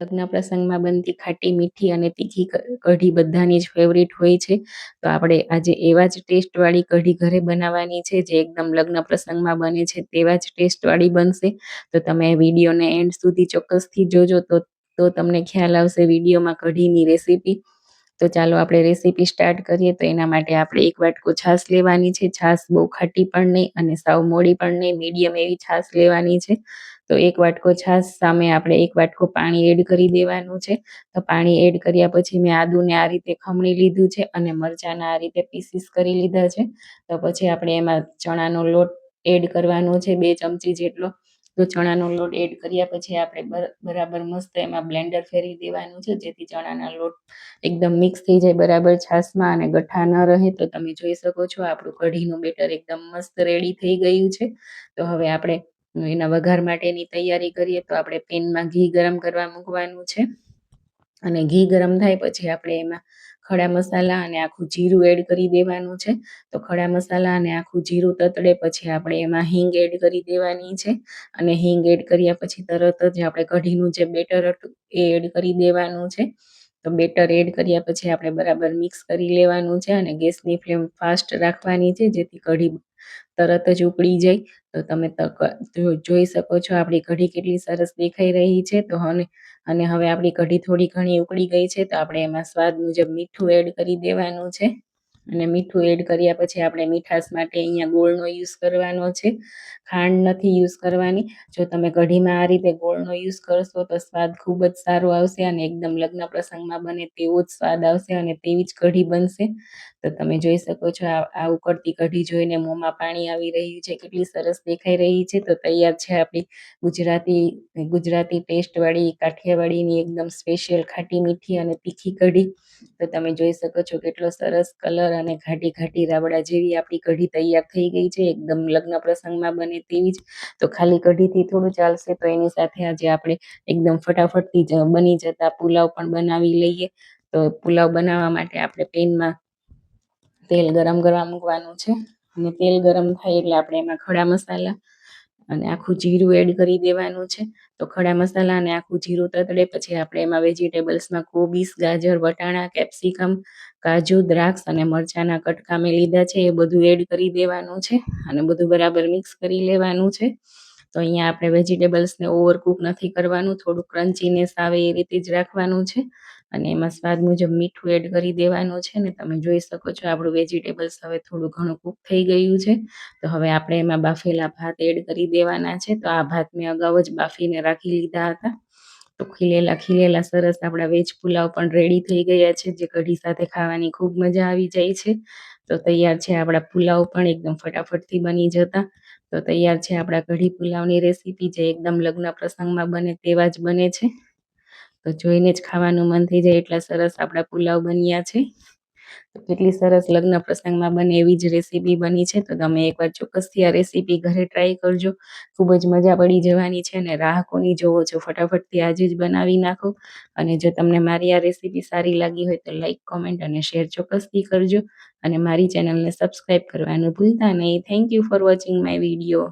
લગ્ન પ્રસંગમાં બનતી ખાટી મીઠી અને તીખી કઢી બધાની જ ફેવરિટ હોય છે. તો આપણે આજે એવા જ ટેસ્ટવાળી કઢી ઘરે બનાવવાની છે, જે એકદમ લગ્ન પ્રસંગમાં બને છે, તેવા જ ટેસ્ટવાળી બનશે. તો તમે વિડીયોને એન્ડ સુધી ચોક્કસથી જોજો, તો તો તમને ખ્યાલ આવશે વિડીયોમાં કઢીની રેસીપી તો ચાલો આપણે રેસીપી સ્ટાર્ટ કરીએ. તો એના માટે આપણે એક વાટકો છાશ લેવાની છે. છાશ બહુ ખાટી પણ નહીં અને સાવ મોડી પણ નહીં મીડિયમ એવી છાશ લેવાની છે. તો એક વાટકો છાશ સામે આપણે એક વાટકો પાણી એડ કરી દેવાનું છે. તો પાણી એડ કર્યા પછી મેં આદુને આ રીતે ખમણી લીધું છે અને મરચાંના આ રીતે પીસીસ કરી લીધા છે. તો પછી આપણે એમાં ચણાનો લોટ એડ કરવાનો છે, બે ચમચી જેટલો. તો ચણાનો લોટ એડ કર્યા પછી આપણે બર- બરાબર મસ્ત એમાં બ્લેન્ડર ફેરવી દેવાનું છે, જેથી ચણાના લોટ એકદમ મિક્સ થઈ જાય બરાબર છાશમાં અને ગઠ્ઠા ન રહે, તો તમે જોઈ શકો છો આપણું કઢીનું બેટર એકદમ મસ્ત રેડી થઈ ગયું છે. તો હવે આપણે એના વઘાર માટેની તૈયારી કરીએ, તો આપણે પેનમાં ઘી ગરમ કરવા મૂકવાનું છે. અને ઘી ગરમ થાય પછી આપણે એમાં ખડા મસાલા અને આખું જીરું એડ કરી દેવાનું છે. તો ખડા મસાલા અને આખું જીરું તતડે પછી આપણે એમાં હિંગ એડ કરી દેવાની છે. અને હિંગ એડ કર્યા પછી તરત જ આપણે કઢીનું જે બેટર હતું એ એડ કરી દેવાનું છે. તો બેટર એડ કર્યા પછી આપણે બરાબર મિક્સ કરી લેવાનું છે અને ગેસની ફ્લેમ ફાસ્ટ રાખવાની છે જેથી કઢી તરત જ ઉકળી જાય. તો તમે જોઈ શકો છો આપણી કઢી કેટલી સરસ દેખાઈ રહી છે. તો અને અને હવે આપણી કઢી થોડી ઘણી ઉકળી ગઈ છે, તો આપણે એમાં સ્વાદ મુજબ મીઠું એડ કરી દેવાનું છે. અને મીઠું એડ કર્યા પછી આપણે મીઠાશ માટે અહીંયા ગોળનો યુઝ કરવાનો છે. ખાંડ નથી યુઝ કરવાની. જો તમે કઢીમાં આ રીતે ગોળનો યુઝ કરશો, તો સ્વાદ ખૂબ જ સારો આવશે અને એકદમ લગ્ન પ્રસંગમાં બને તેવો જ સ્વાદ આવશે અને તેવી જ કઢી બનશે. તો તમે જોઈ શકો છો આ ઉકળતી કઢી જોઈને મોંમાં પાણી આવી રહ્યું છે, કેટલી સરસ દેખાઈ રહી છે. તો તૈયાર છે આપણી ગુજરાતી ગુજરાતી ટેસ્ટવાળી, કાઠિયાવાડીની એકદમ સ્પેશિયલ ખાટી મીઠી અને તીખી કઢી. તો તમે જોઈ શકો છો કેટલો સરસ કલર અને ઘાટી ઘાટી રાબડા જેવી આપણી કઢી તૈયાર થઈ ગઈ છે. એકદમ લગ્ન પ્રસંગમાં બને તેવી જ. તો ખાલી કઢીથી થોડું ચાલશે તો એની સાથે આજે આપણે એકદમ ફટાફટથી બની જતા પુલાવ પણ બનાવી લઈએ. તો પુલાવ બનાવવા માટે આપણે પેનમાં તેલ ગરમ કરવા મૂકવાનું છે. અને તેલ ગરમ થાય એટલે આપણે એમાં ખડા મસાલા અને આખું જીરું એડ કરી દેવાનું છે. તો ખડા મસાલા અને આખું જીરું તતડે પછી આપણે એમાં વેજીટેબલ્સમાં કોબીસ ગાજર, વટાણા કેપ્સિકમ કાજુ, દ્રાક્ષ અને મરચાંના કટકા મેં લીધા છે. એ બધું એડ કરી દેવાનું છે અને બધું બરાબર મિક્સ કરી લેવાનું છે. તો અહીંયા આપણે વેજીટેબલ્સને ઓવરકુક નથી કરવાનું. થોડું ક્રન્ચીનેસ આવે એ રીતે જ રાખવાનું છે. અને એમાં સ્વાદ મુજબ મીઠું એડ કરી દેવાનું છે ને તમે જોઈ શકો છો આપણું વેજીટેબલ્સ હવે થોડું ઘણું કૂક થઈ ગયું છે. તો હવે આપણે એમાં બાફેલા ભાત એડ કરી દેવાના છે. તો આ ભાત મેં અગાઉ જ બાફીને રાખી લીધા હતા. તો ખીલેલા ખીલેલા સરસ આપણા વેજ પુલાવ પણ રેડી થઈ ગયા છે, જે કઢી સાથે ખાવાની ખૂબ મજા આવી જાય છે. તો તૈયાર છે આપણા પુલાવ પણ એકદમ ફટાફટથી બની જતા. તો તૈયાર છે આપણા કઢી પુલાવની રેસીપી જે એકદમ લગ્ન પ્રસંગમાં બને તેવા જ બને છે. તો જોઈને જ ખાવાનું મન થઈ જાય એટલા સરસ આપણા પુલાવ બન્યા છે. કેટલી સરસ લગ્ન પ્રસંગમાં બને એવી જ રેસીપી બની છે. તો તમે એકવાર ચોક્કસથી આ રેસીપી ઘરે ટ્રાય કરજો. ખૂબ જ મજા પડી જવાની છે અને રાહ કોની જોવો છો ફટાફટથી આજે જ બનાવી નાખો. અને જો તમને મારી આ રેસીપી સારી લાગી હોય તો લાઇક કોમેન્ટ અને શેર ચોક્કસથી કરજો. અને મારી ચેનલને સબસ્ક્રાઈબ કરવાનું ભૂલતા નહીં. Thank you for watching my video